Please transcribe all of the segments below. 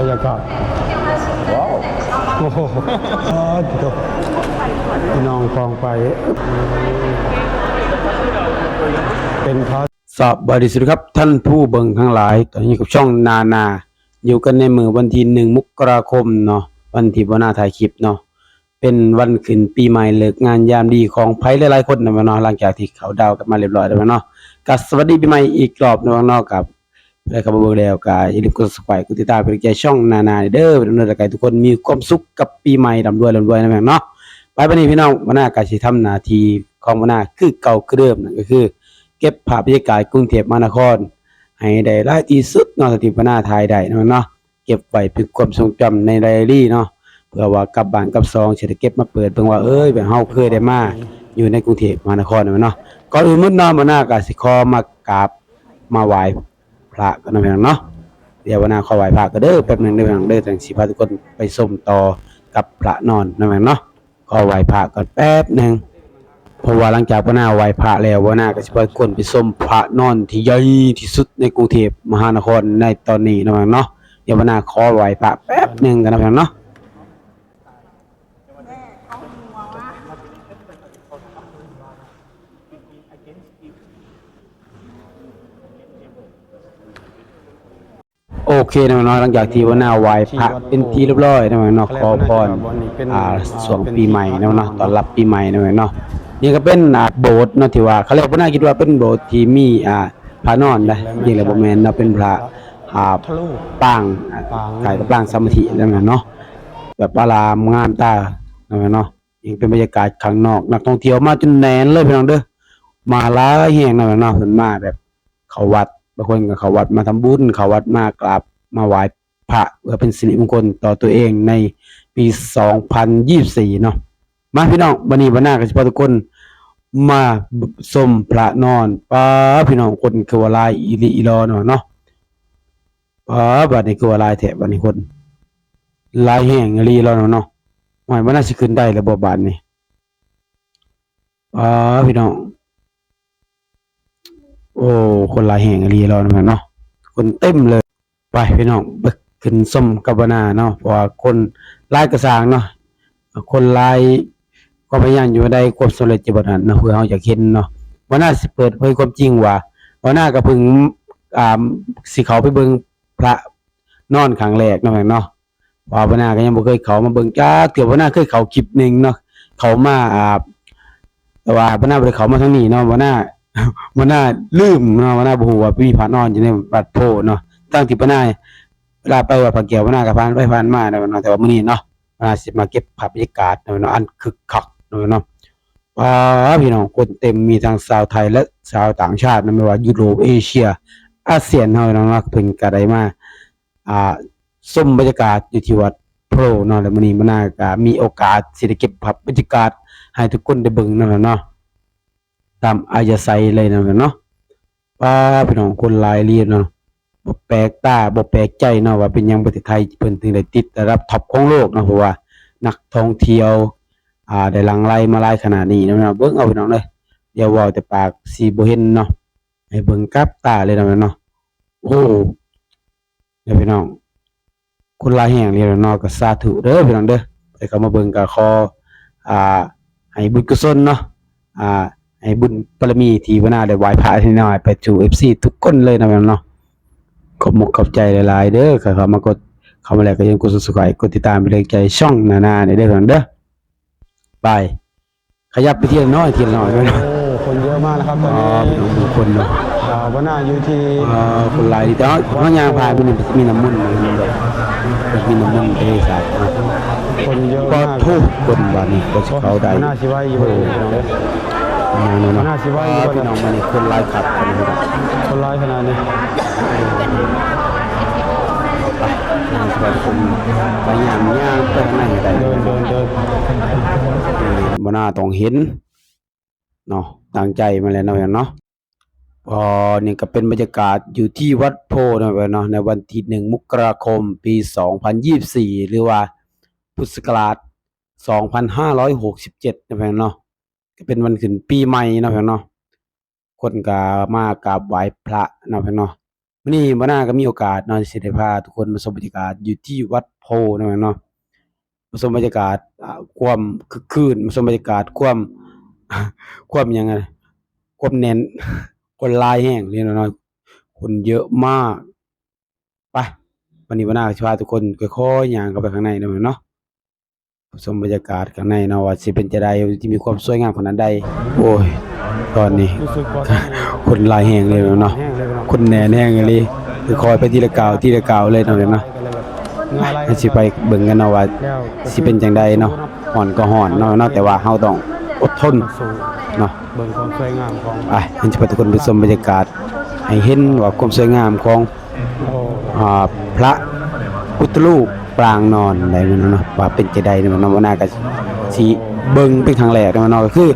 บรรยากาศว้าวโอ้โหอ๋อเดี๋ยวพี่น้องกองไป เป็นพระสอบบริสุทธิ์ครับ ท่านผู้เบิ่งทั้งหลายตอนนี้กับช่องนานา อยู่กันในมือวันที่หนึ่งมกราคมเนาะวันที่บนาถ่ายคลิปเนาะเป็นวันขึ้นปีใหม่เลิกงานยามดีของไผหลายๆคนนะเนาะหลังจากที่เขาดาวกันมาเรียบร้อยแล้วเนาะก็สวัสดีปีใหม่อีกรอบเนาะเนาะกับ แล้วก็บ่เบิ่งแล้วก็อย่าลืมกด subscribe กดติดตามเป็นกำลังใจช่องนานาเด้อเป็นกำลังใจทุกคนมีความสุขกับปีใหม่ร่ำรวยร่ำรวยนะแม่เนาะไปบัดนี้พี่น้องบนหน้าก็สิทำหน้าที่ของบนหน้าคือเก่าคือเดิมนั่นก็คือ เก็บภาพบรรยากาศกรุงเทพมหานคร ให้ได้หลายที่สุดเนาะสติปนาถ่ายได้เนาะเนาะเก็บไว้เป็นความทรงจำในไดอารี่เนาะเพื่อว่ากลับบ้านกลับซองสิได้เก็บมาเปิดเบิ่งว่าเอ้ยแบบเฮาเคยได้มาอยู่ในกรุงเทพมหานครเนาะก่อนอื่นมื้อน้อมาหน้าก็สิขอมากราบมาไหว้ พระกันนะพี่น้องเนาะเดี๋ยววันหน้าขอไหว้พระก็เด้อแป๊บหนึ่งเด้อพี่น้องเด้อจังสิพาทุกคนไปส้มต่อกับพระนอนนะพี่น้องเนาะขอไหว้พระก่อนแป๊บหนึ่งเพราะว่าหลังจากวันหน้าไหว้พระแล้ววันหน้าก็จะไปคนไปส้มพระนอนที่ใหญ่ที่สุดในกรุงเทพมหานครในตอนนี้นะพี่น้องเนาะเดี๋ยววันหน้าขอไหว้พระแป๊บหนึ่งกันนะพี่น้องเนาะ โอ เคนะน้องหลังจากที่วันหน้าไหว้พระเป็นที่เรียบร้อยนะพี่น้องขอพรอ่าส่วงปีใหม่นะพี่น้องตอนรับปีใหม่นะพี่น้องนี่ก็เป็นอ่าโบสถ์เนาะที่ว่าเขาเรียกว่าน่าคิดว่าเป็นโบสถ์ที่มีอ่าพระนอนนะจริงแล้วบ่แม่นเนาะเป็นพระอ่าปางอ่ปางกายกับปางสมาธินั่นน่ะเนาะแบบอารามงามตานะพี่น้องเนาะยังเป็นบรรยากาศข้างนอกนักท่องเที่ยวมาจนแน่นเลยพี่น้องเด้อมาหลายแห่งนะพี่น้องเนาะเพิ่นมาแบบเขาวัดางคนก็เขาวัดมาทำบุญเขาวัดมากราบมาไหว้พระเพื่อเป็นสิริมงคลต่อตัวเองในปี 2024 เนาะมาพี่น้องวันนี้วันหน้าก็สิพาทุกคนมาชมพระนอนป้าพี่น้องคนคือวลายอีลีอีรอเนาะเนาะป้าบัดนี้คือวลายแท้บัดนี้คนลายแห่งอีหลีรอเนาะเนาะหมายมันน่าสิขึ้นได้แล้วบ่บาดนี้ป้าพี่น้อง โอ้ คนหลายแห่งอรีเรานะเนาะคนเต็มเลย ไปพี่น้องไปขึ้นส้มกับบนาเนาะเพราะว่าคนลายกระสางเนาะคนลายก็พยายามอยู่ได้ความสำเร็จจิบันนเนาะเพื่อเราจะเห็นเนาะวันหน้าสิเปิดเผยความจริงว่าวันหน้าก็เพิ่งอ่าสิเขาไปเบิ่งพระนอนครั้งแรกเนาะเนาะว่าวันหน้าก็ยังบ่เคยเขามาเบิ่งจ้าเกือบวันหน้าเคยเขาคลิปหนึงเนาะเขามาอ่าแต่ว่าวันหน้าได้เขามาทางนี้เนาะวันหน้า วันน้าลืมเนาะวันน้าบูว่ามีพระนอนอยู่ในวัดโพเนาะตั้งที่วันหน้าเวลาไปวัดพระแก้ววันน้าก็ผ่านไปผ่านมาเนาะเนาะแต่ว่ามื้อนี้เนาะวันน้าสิมาเก็บภาพบรรยากาศเนาะอันคึกคักเนาะว้าพี่น้องคนเต็มมีทั้งชาวไทยและชาวต่างชาตินะไม่ว่ายุโรปเอเชีย อาเซียนเฮาเนาะเนาะเพิ่นก็ได้มาอ่าชมบรรยากาศอยู่ที่วัดโพเนาะแล้วมื้อนี้มื้อหน้าก็มีโอกาสสิได้เก็บภาพบรรยากาศให้ทุกคนได้เบิ่งเนาะเนาะ ตามอายาไซเลยนะเนาะป้าพี่น้องคนหลายเรียนเนาะบ่แปลกตาบ่แปลกใจเนาะว่าเป็นยังประเทศไทยเพิ่นถึงได้ติดระดับท็อปของโลกเนาะเพราะว่านักท่องเที่ยวอ่าได้หลังไหลมาหลายขนาดนี้นะเนาะเบิ่งเอาพี่น้องเด้ออย่าเว้าแต่ปากสิบ่เห็นเนาะให้เบิ่งกับตาเลยนะเนาะโอ้เดี๋ยวพี่น้องคนหลายแห่งเรียนเนาะก็สาธุเด้อพี่น้องเด้อไปเข้ามาเบิ่งก็ขออ่าให้บุญกุศลเนาะอ่า ให้บุญบารมีที่วนาได้ไหว้พระที่น้อยไปสู่ FC ทุกคนเลยนะแม่นเนาะขอบมกขอบใจหลายๆเด้อเข้ามากดเข้ามาแล้วก็อยังกด Subscribe กดติดตามไปเลยใจช่องนานาเนี่ยเด้อพี่น้องเด้อไปขยับไปทีละน้อยทีละน้อยด้วยนะโอ้คนเยอะมากนะครับตอนอ๋อนี้พี่น้องทุกคนเนาะอ่าวันหน้าอยู่ที่เอ่อคนหลายดีแต่ว่าเพราะยางพายมันนี่มีน้ำมันต์มันแบบมีน้ำมันต์ทะเลสาบนะคนเยอะก็มากทุกคนวันนี้ก็สิเข้าได้วันหน้าชิวาอยู่โอ้พี่น้ องเด้อมาเนาะวันหน้าสิว่าอยู่พี่น้องมันนี่คนหลายขับกันนะครับคนร้ายขนาดนี้สวัสดีคุณพยายามย่างไปข้างในให้ได้เดินเดินเดินบน่าต้องเห็นเนาะตั้งใจมาแล้วเนาะอย่างเนาะพอนี่ก็เป็นบรรยากาศอยู่ที่วัดโพธิ์เนาะเนาะในวันที่หนึ่งมกราคมปี 2024 หรือว่าพุทธศักราช 2567นะเพื่อนเนาะ ก็เป็นวันขึ้นปีใหม่เนาะเพื่อนเนาะคนก็มากราบไหว้พระเนาะเพื่อนเนาะวันนี้บ่น่าก็มีโอกาสเนาะสิได้พาทุกคนมาชมบรรยากาศอยู่ที่วัดโพนั่นแหละเนาะมาชมบรรยากาศความคึกคืนมาชมบรรยากาศความความยังไงความแน่นคนลายแห้งเลยเนาะคนเยอะมากไปวันนี้บ่น่าก็สิพาทุกคนค่อยๆย่างเข้าไปข้างในเนาะเนาะ ชมบรรยากาศข้างในเนาะว่าสิเป็นจะไดที่มีความสวยงามขนาดใดโอ้ย ตอนนี้ คนลายแห้งเลยเนาะคนแหน่แน่งเลยคือคอยไปทีละกาวทีละกาวเลยเนาะเนาะเนื้ออะไรให้สิไปเบิ่งกันเนาะว่าสิเป็นจังใดเนาะห่อนก็ห่อนเนาะเนาะแต่ว่าเฮาต้องอดทนเนาะเบิ่งความสวยงามของไปให้สิพาทุกคนไปชมบรรยากาศ ให้เห็นว่าความสวยงามของอ่าพระพุทธรูป ปรางนอนอะไรนั่นเนาะว่าเป็นจังใดเนาะเนาะว่าน่าก็สิเบิ่งเป็นครั้งแรกเนาะเนก็คือ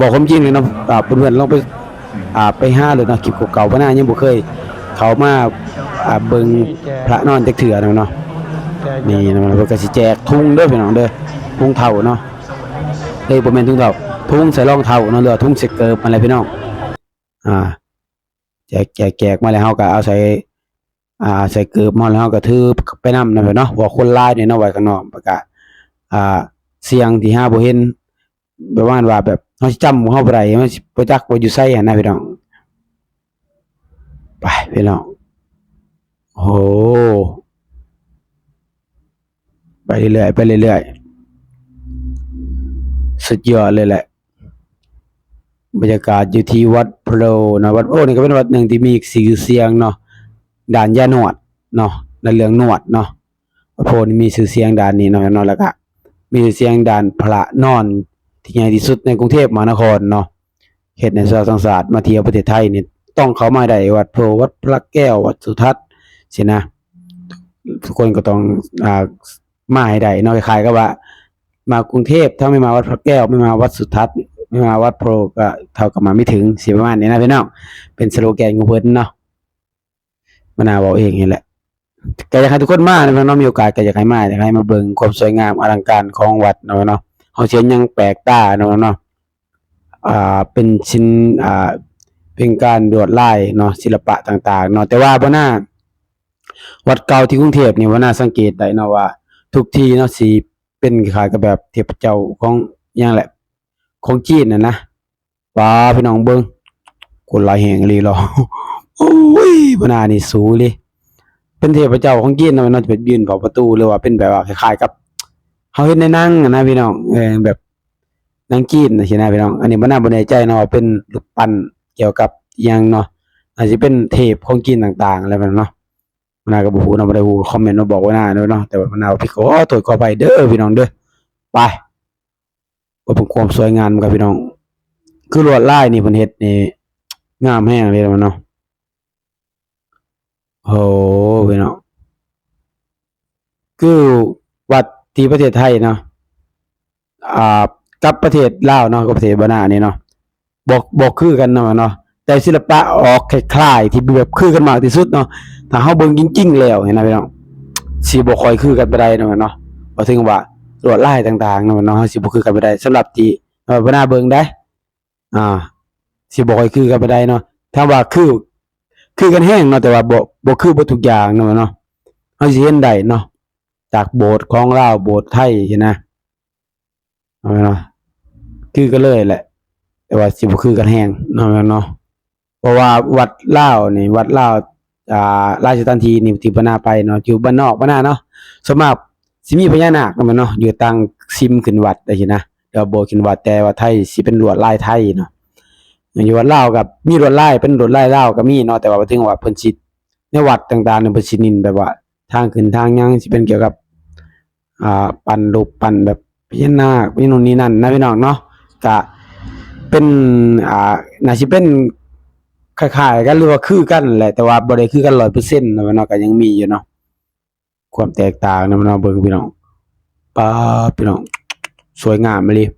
บอกความจริงเลยเนาะเพื่อนๆลองไปอ่าไปห้าเลยเนาะคลิปเก่าๆบ่น่ายังบ่เคย เขามาอ่าเบิ่งพระนอนจักเถื่อเนาะเนาะนี่นะมันก็สิแจกทุ่งเด้อพี่น้องเด้อทุ่งเท่าเนาะเอ้ยบ่แม่นทุ่งเท่าทุ่งใส่รองเท่าเนาะเรือทุ่งส่เกิบอะไรพี่น้องอ่าแจกแจกแจกมาแล้วเฮาก็เอาใส่ อ่าใส่เกิบมาแล้วก็ถือไปนำนั่นะเนาะว่าคนลายนี่เนาะไว้ข้างนอกประกาศอ่าเสียงที่ห้าบ่เห็นแบบว่าว่าแบบเฮาสิจำเฮาบ่ได้มันสิบ่จักว่าอยู่ไสอะนะพี่น้องไปพี่น้องโอ้ไปเรื่อยๆไปเรื่อยๆสุดยอดเลยแหละบรรยากาศอยู่ที่วัดโพรนะวัดโอ้นี่ก็เป็นวัดหนึ่งที่มีสีเสียงเนาะ ด่านยาหนวดเนาะในเรื่องหนวดเนาะวัดโพนี่มีชื่อเสียงด่านนี้เนาะเนาะแล้วก็มีชื่อเสียงด่านพระนอนที่ใหญ่ที่สุดในกรุงเทพมหานครเนาะเฮ็ดในสาวสังสารมาเที่ยวประเทศไทยนี่ต้องเข้ามาได้วัดโพวัดพระแก้ววัดสุทัศน์สินะ ทุกคนก็ต้องอ่ามาให้ได้เนาะคล้ายๆกับว่า มากรุงเทพถ้าไม่มาวัดพระแก้ว ไม่มาวัดสุทัศน์ไม่มาวัดโพก็เท่ากับมาไม่ถึงสิประมาณนี้นะพี่น้องเป็นสโลแกนของเพิ่นเนาะ มนาวบอกเองนี่แหละแก็อยากให้ทุกคนมานะพี่น้องมีโอกาสก็อยากให้มาอยากให้มาเบิ่งความสวยงามอลังการของวัดเนาะเนาะเฮาเช่นยังแปลกตาเนาะเนาะอ่าเป็นชิ้นอ่าเป็นการดวดลายเนาะศิลปะต่างๆเนาะแต่ว่าบ่น่าวัดเก่าที่กรุงเทพนี่ว่าน่าสังเกตได้เนาะว่า ทุกที่เนาะสิเป็นคล้ายกับแบบเทพเจ้าของอหยังแหละ ของจีนน่ะนะว้าพี่น้องเบิ่งคนหลายแห่งอีหลีหรอ โอ้ยบนานี่สูเลยเป็นเทพเจ้าของจีนเนาะมันน่าจะเป็นยืนเฝ้าประตูหรือว่าเป็นแบบว่าคล้ายๆกับเฮาเห็นในนั่งนะพี่น้องเออแบบนังจีนน่ะสินะพี่น้อง อันนี้บ่น่าบนใจเนาะเป็นรูปปั้นเกี่ยวกับยังเนาะอาจจะเป็นเทพของจีนต่างๆอะไรแบบนั้นเนาะมันนาก็บ่ฮู้เนาะบ่ได้ฮู้คอมเมนต์มาบอกว่าน้าเนาะเนาะแต่ว่ามันนาว่าพี่ขอโทษขอไปเด้อพี่น้องเด้อไปว่าเป็นความสวยงามครับพี่น้อง คือลวดลายนี่เพิ่นเฮ็ดนี่งามแฮงเลยมันเนาะ โอ้พี่น้องคือวัดที่ประเทศไทยเนาะอ่ากับประเทศลาวเนาะกับประเทศบานานี่เนาะบ่บ่คือกันเนาะเนาะแต่ศิลปะออกคล้ายๆที่แบบคือกันมากที่สุดเนาะถ้าเฮาเบิ่งจริงๆแล้วเห็นนะพี่น้องสิบ่ค่อยคือกันไปได้เนาะเนาะบ่ถึงว่าลวดลายต่างๆเนาะเนาะเฮาสิบ่คือกันไปได้สำหรับที่เอ่อบ่น่าเบิ่งได้ อ่าสิบ่ค่อยคือกันไปได้เนาะถ้าว่าคือ คือกันแห้งเนาะแต่ว่าบ่บ่คือบ่ทุกอย่างเนาะเนาะเฮาสิเห็นได้เนาะจากโบสถ์ของลาวโบสถ์ไทยเห็นนะเอาเนาะคือกันเลยแหละ แต่ว่าสิบ่คือกันแห้งเนาะเนาะเพราะว่าวัดลาวนี่ วัดลาวอ่าราชทันทีนี่ที่บรรณาไปเนาะอยู่บ้านนอกบ้านนาเนาะสวนมาสิมีพญานาคนำเนาะอยู่ตังซิมขึ้นวัดได้สินะเดี๋ยวโบขึ้นวัดแต่ว่าไทยสิเป็นลวดลายไทยเนาะ อยู่วัดเลากับมีลวดลายเป็นลวดลายลาก็มีเนาะแต่ว่าถึงว่าเพิ่นสิในวัดต่างๆเนี่ยเพิ่นสินินแบบว่า ทางขึ้นทางยังสิเป็นเกี่ยวกับอ่าปั้นรูปปั้นแบบพญานาคนี่นู่นนี่นั่นนะพี่น้องเนาะก็เป็นอ่าน่าสิเป็นคล้ายๆกันหรือว่าคือกันแหละแต่ว่าบ่ได้คือกัน100%นะมันเนาะก็ยังมีอยู่เนาะความแตกต่างนะมันเนาะเบิ่งพี่น้องป๊าพี่น้องสวยงามเลย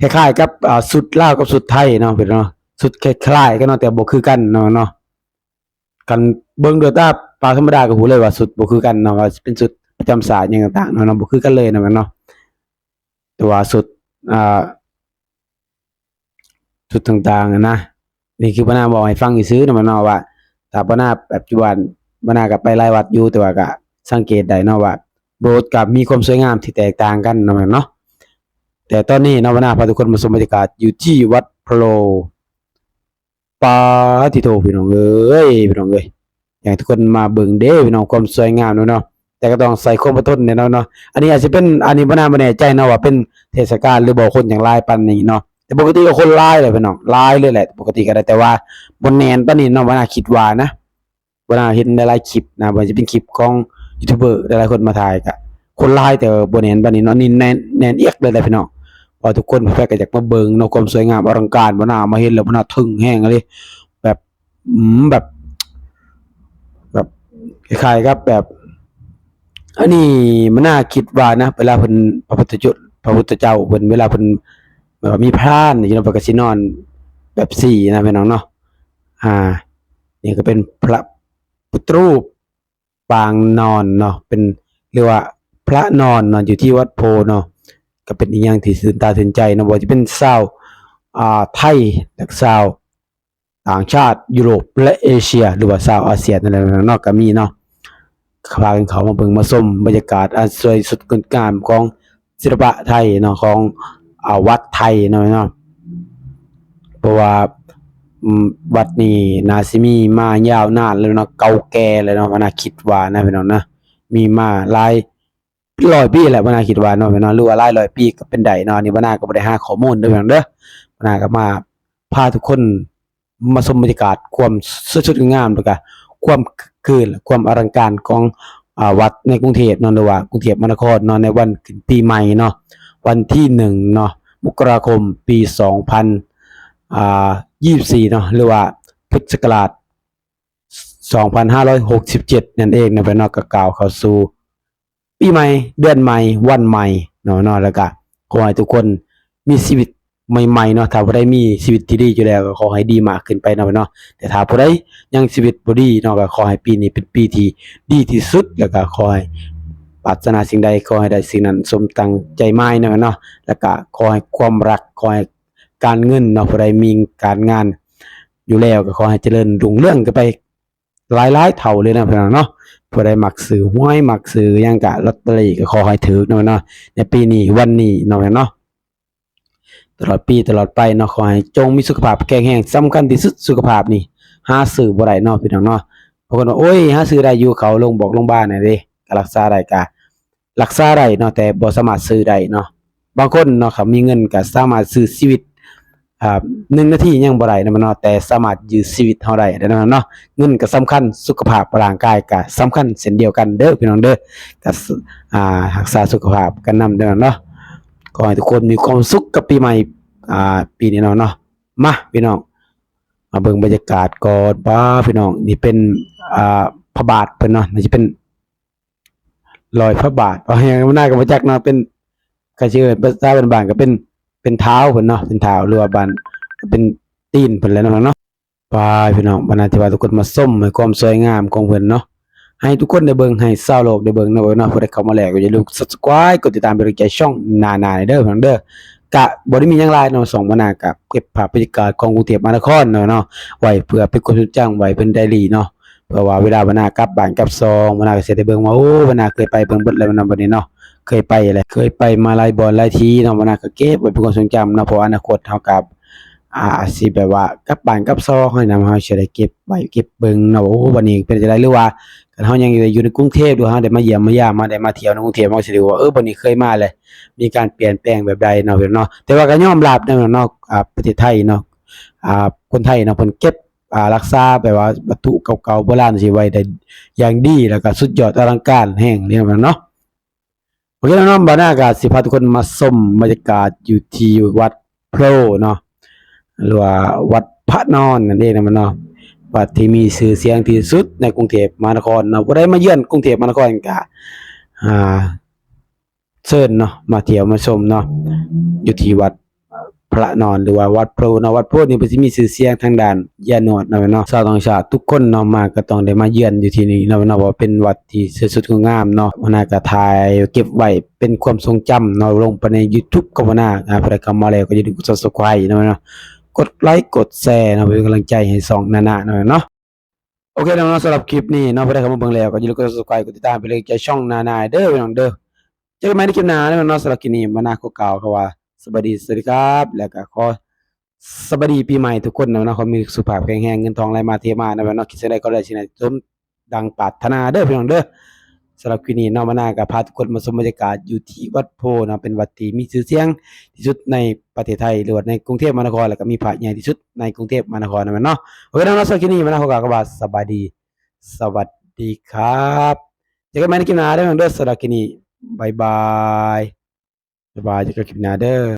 คล้ายๆกับอ่าสุดลาวกับสุดไทยเนาะพี่น้อง สุดคล้ายๆกันเนาะแต่บ่คือกันเนาะเนาะกันเบิ่งด้วยตาปลาธรรมดาก็ฮู้เลยว่าสุดบ่คือกันเนาะว่าเป็นสุดประจำศาสตร์หยังต่างๆเนาะเนาะบ่คือกันเลยนะมันเนาะแต่ว่าสุดอ่าสุดต่างๆนะนี่คือพนาบอกให้ฟังอีซื้อนะมันเนาะว่าถ้าบ่น่าปัจจุบันบ่น่าก็ไปหลายวัดอยู่แต่ว่าก็สังเกตได้เนาะว่าโบสถ์กับมีความสวยงามที่แตกต่างกันเนาะม่นเนาะแต่ตอนนี้นาะบ่น่าพาทุกคนมาชมบรรยากาศอยู่ที่วัดโพโล ปาติโตพี่น้องเอ้ยพี่น้องเอ้ยอย่ากให้ทุกคนมาเบิ่งเด้พี่น้องความสวยงามเนาะเนาะแต่ก็ต้องใส่ความอดทนเนี่ยเนาะเนาะอันนี้อาจจะเป็นอันนี้บ่น่าบ่แน่ใจเนาะว่าเป็นเทศกาลหรือบ่คนอย่างหลายปานนี้เนาะแต่ปกติก็คนหลายเลยพี่น้องหลายเลยแหละ ปกติก็ได้แต่ว่าบ่แนนปานนี้เนาะบ่น่าคิดว่านะเวลาเห็นหลายๆคลิปนะว่าจะเป็นคลิปของยูทูบเบอร์หลายๆคนมาถ่ายก็คนหลายแต่บ่แนนปานนี้เนาะนี่แนนแนนเอียกเลยแหละพี่น้อง พอทุกคนเพิ่นก็อยากมาเบิงเนาะความสวยงามอลังการบ่น่ามาเห็นแล้วบ่น่าทึ่งแฮงเลยแบบอืมแบบ แบบคล้ายๆกับแบบ อันนี้มันน่าคิดว่านะ เวลาเพิ่นพระพุทธจ้าพระพุทธเจ้าเพิ่นเวลาเพิ่นแบบมีพรานอยู่เนาะก็สินอน แบบสี่นะพี่น้องเนาะอ่า นี่ก็เป็นพระพุทธรูปปางนอนเนาะเป็นเรียกว่าพระนอนนาะอยู่ที่วัดโพเนาะ ก็เป็นอีกอย่างที่ตื่นตาตื่นใจนะบ่ว่าจะเป็นชาวอ่าไทยและชาวต่างชาติยุโรปและเอเชีย หรือว่าชาวอาเซียนอะไรนาะก็มีเนาะพากันเขามาเบิ่งมาชมบรรยากาศอันสวยสุดงดงามของศิลปะไทยเนาะของอาวัดไทยเนาะเนาะเพราะว่าวัดนี้นาสิมีมายาวนานแล้วเนาะเก่าแก่เลยเนาะนาคิดว่านะพี่น้องนะมีมาหลาย ร้อยปีแหละวนาคิดว่าเนาะพี่นองหรือว่าหลายร้อยปีก็เป็นไดเนาะอันนี่วนาก็บ่ได้หาข้อมูลเด้อพี่น้องเด้อวนาก็มาพาทุกคนมาชมบรรยากาศความสดๆงามแล้วก็ความคืนความอลังการของอวัดในกรุงเทพเนาะหรือว่ากรุงเทพมหานครเนาะในวันขึ้นปีใหม่เนาะวันที่หนึ่งเนาะมกราคมปี2000อ่า24เนาะหรือว่าพุทธศักราช2567นั่นเองนะพี่น้องก็กล่าวเข้าสู่ ปีใหม่เดือนใหม่ วันใหม่เนาะเนาะแล้วก็ขอให้ทุกคนมีชีวิตใหม่ๆเนาะถ้าผู้ใดมีชีวิตที่ดีอยู่แล้วก็ขอให้ดีมากขึ้นไปเนาะเนาะแต่ถ้าผู้ใดยังชีวิตบ่ดีเนาะก็ขอให้ปีนี้เป็นปีที่ดีที่สุดแล้วก็ขอให้ปรารถนาสิ่งใดขอให้ได้สิ่งนั้นสมตั้งใจหมายเนาะเนาะแล้วก็ขอให้ความรักขอให้การเงินเนาะผู้ใดมีการงานอยู่แล้วก็ขอให้เจริญรุ่งเรืองกันไปหลายๆเท่าเลยนะพี่น้องเนาะ ผู้ใดมักซื้อห้วยมักซื้อยังกะลอตเตอรี่ก็ขอให้ถือเนาะเนาะในปีนี้วันนี้เนาะเนาะตลอดปีตลอดไปเนาะขอให้จงมีสุขภาพแข็งแรงสำคัญที่สุดสุขภาพนี่หาซื้อบ่ได้เนาะพี่น้องเนาะบางคนว่าโอ้ยหาซื้อได้อยู่เขาลงบอกลงบ้านน่ะเด้ก็รักษาได้ก็รักษาได้เนาะแต่บ่สามารถซื้อได้เนาะบางคนเนาะเขามีเงินก็สามารถซื้อชีวิต อ่าหนึ่งนาทียังบ่ได้นะมันเนาะแต่สามารถยื้อชีวิตเฮาได้เด้อเนาะเงินก็สำคัญสุขภาพร่างกายก็สำคัญเช่นเดียวกันเด้อพี่น้องเด้อก็อ่ารักษาสุขภาพกันนำเด้อเนาะขอให้ทุกคนมีความสุขกับปีใหม่อ่าปีนี้เนาะเนาะมาพี่น้องมาเบิ่งบรรยากาศก่อนป้าพี่น้องนี่เป็นอ่าพระบาทเพิ่นเนาะนี่จะเป็นรอยพระบาทเอาให้มันน่าก็บ่จักเนาะเป็นก็ชื่อภาษาบ้านๆก็เป็น เป็นเท้าเพิ่นเนาะเป็นเท้าหรือว่าบานเป็นตีนเพิ่นแล้วเนาะเนาะไปพี่น้องบรรณาธิวาทุกคนมาส้มให้ความสวยงามของเพิ่นเนาะให้ทุกคนได้เบิ่งให้ชาวโลกได้เบิ่งเนาะเนาะผู้ใดเข้ามาแล้วก็อย่าลืม Subscribe กดติดตามเป็นกำลังใจช่องนานาเด้อพี่น้องเด้อกะบ่ได้มีหยังหลายเนาะส่งบรรณากับเก็บภาพบรรยากาศของกรุงเทพมหานครเนาะเนาะไว้เพื่อเป็นคนรู้จังไว้เป็นไดอารี่เนาะเพื่อว่าเวลาบรรณากลับบ้านกลับซองบรรณาก็สิได้เบิ่งว่าโอ้บรรณาเคยไปเบิ่งเบิดแล้วนำบัดนี้เนาะ เคยไปแหละเคยไปมาหลายบ่อนหลายทีเนาะมันน่าก็เก็บไว้เป็นความทรงจำเนาะเพราะอนาคตเฮากับอ่าสิแบบว่ากับบ้านกับซอกให้นำเฮาสิได้เก็บไว้เก็บเบิ่งเนาะว่าโอ้วันนี้เป็นจังไดหรือว่าคันเฮายังอยู่อยู่ในกรุงเทพหรือเฮาได้มาเยี่ยมมายามมาได้มาเที่ยวในกรุงเทพเฮาสิได้ว่าเออวันนี้เคยมาเลยมีการเปลี่ยนแปลงแบบใดเนาะพี่น้อเนาะแต่ว่าก็ยอมรับเนาะเนาะอ่าประเทศไทยเนาะอ่าคนไทยเนาะเพิ่นเก็บอ่ารักษาแบบว่าวัตถุเก่าๆโบราณสิไว้ได้อย่างดีแล้วก็สุดยอดอลังการแห่งนี้เนาะ โอเคแล้วเนาะบานาก็สิพาทุกคนมาชมบรรยากาศอยู่ที่วัดโพรเนาะหรือว่าวัดพระนอนนั่นเองนะมันเนาะวัดที่มีสื่อเสียงที่สุดในกรุงเทพมหานครเนาะบ่ได้มาเยือนกรุงเทพมหานครกะอ่าเชิญเนาะมาเที่ยวมาชมเนาะอยู่ที่วัด ระนอนหรือว่าวัดพรเนาะวัดโพรนี่เพิ่นสิมีชื่อเสียงทางด้านยานวดเนาะเนาะชาวต่างชาติทุกคนเนาะมาก็ต้องได้มาเยือนอยู่ที่นี่เนาะเนาะว่าเป็นวัดที่สวยสุดงามเนาะวนาก็ถ่ายเก็บไว้เป็นความทรงจำเนาะลงไปใน YouTube ก็วนาอ่าใครเข้ามาแล้วก็อย่าลืมกด Subscribe เนาะเนาะกดไลค์กดแชร์นะเป็นกำลังใจให้สองนานาเนาะเนาะโอเคน้องๆสำหรับคลิปนี้นาะพอได้เข้ามาเบิ่งแล้วก็อย่าลืมกด subscribe กดติดตามไปเลยใจช่องนานาเด้อพี่น้องเด้อเจอกันใหม่ในคลิปหน้าเนาะน้องๆสำหรับคลิปนี้มานาก็กล่าวคำว่า สวัสดีสวัสดีครับ แล้วก็ขอสวัสดีปีใหม่ทุกคนนะเนาะขอมีสุขภาพแข็งแรงเงินทองไหลมาเทมานะเนาะคิดสิ่งใดก็ได้สิ่งนั้นสมดังปรารถนาเด้อพี่น้องเด้อสำหรับคลิปนี้เนาะมานาก็พาทุกคนมาชมบรรยากาศอยู่ที่วัดโพนะเป็นวัดที่มีชื่อเสียงที่สุดในประเทศไทยหรือว่าในกรุงเทพมหานครแล้วก็มีพระใหญ่ที่สุดในกรุงเทพมหานครนะแม่นเนาะโอเคน้องๆสำหรับคลิปนี้มานาขอกล่าวคำว่าสดี สวัสดีครับเจอกันใหม่ในคลิปหน้าเด้อน้องเด้อสำหรับคลิปนี้บายบาย บายเจอกันคลิปหน้าเด้อ